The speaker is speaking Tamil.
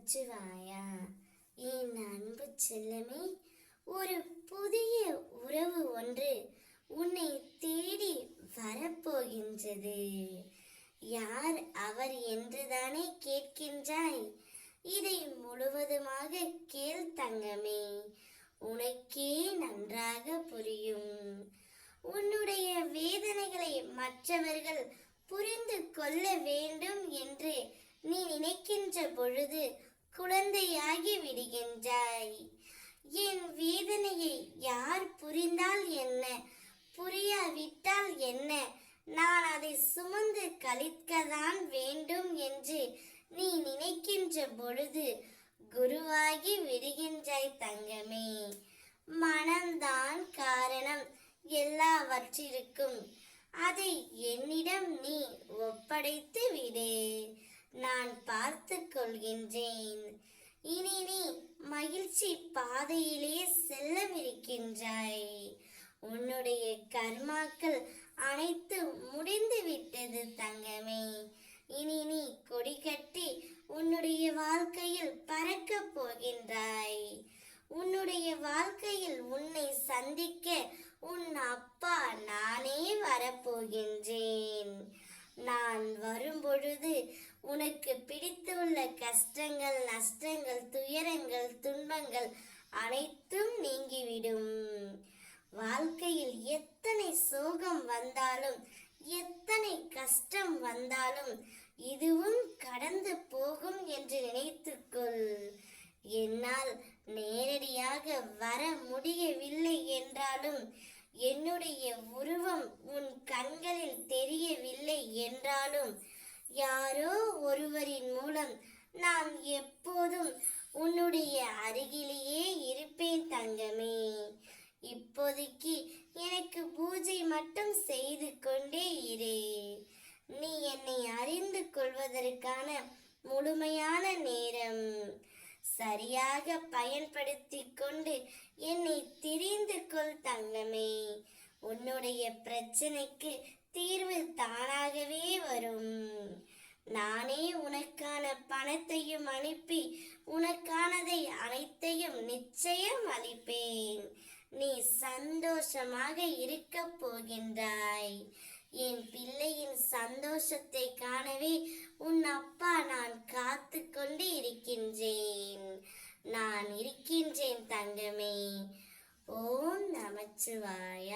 நமச்சிவாயா என் அன்பு செல்லமே ஒரு புதிய உறவு ஒன்று உன்னை தேடி வரப்போகின்றது. யார் அவர் என்றுதானே கேட்கின்றாய்? இதை முழுவதுமாக கேள் தங்கமே உனக்கே நன்றாக புரியும். உன்னுடைய வேதனைகளை மற்றவர்கள் புரிந்து கொள்ள வேண்டும் என்று நீ நினைக்கின்ற பொழுது குழந்தையாகி விடுகின்றாய். என் வேதனையை யார் புரிந்தால் என்ன? புரியாவிட்டால் என்ன? நான் அதை சுமந்து கழிக்கதான் வேண்டும் என்று நீ நினைக்கின்ற பொழுது குருவாகி விடுகின்றாய் தங்கமே. மனம்தான் காரணம் எல்லாவற்றிற்கும். அதை என்னிடம் நீ ஒப்படைத்து விடு. நான் பார்த்து கொள்கின்றேன். இனி நீ மகிழ்ச்சி பாதையிலே செல்லவிருக்கின்றாய். உன்னுடைய கர்மாக்கள் அனைத்து முடிந்து விட்டது தங்கமே. இனி நீ கொடி கட்டி உன்னுடைய வாழ்க்கையில் பறக்க போகின்றாய். உன்னுடைய வாழ்க்கையில் உன்னை சந்திக்க உன் அப்பா நானே வரப்போகின்றேன். நான் வரும்பொழுது உனக்கு பிடித்துள்ள கஷ்டங்கள் நஷ்டங்கள் துயரங்கள் துன்பங்கள் அனைத்தும் நீங்கிவிடும். வாழ்க்கையில் எத்தனை சோகம் வந்தாலும் எத்தனை கஷ்டம் வந்தாலும் இதுவும் கடந்து போகும் என்று நினைத்துக்கொள். என்னால் நேரடியாக வர முடியவில்லை என்றாலும் என்னுடைய உருவம் உன் யாரோ ஒருவரின் மூலம் நான் எப்போதும் உன்னுடைய அருகிலேயே இருப்பேன் தங்கமே. இப்போதைக்கு எனக்கு பூஜை மட்டும் செய்து கொண்டே இரு. நீ என்னை அறிந்து கொள்வதற்கான முழுமையான நேரம். சரியாக பயன்படுத்தி கொண்டு என்னை தெரிந்து கொள் தங்கமே. உன்னுடைய பிரச்சனைக்கு தீர்வு தானாகவே வரும். அளிப்பேன் நீ சந்தோஷமாக இருக்க போகின்றாய். என் பிள்ளையின் சந்தோஷத்தை காணவே உன் அப்பா நான் காத்து கொண்டு இருக்கின்றேன். நான் இருக்கின்றேன் தங்கமே. ஓம் நமச்சிவாய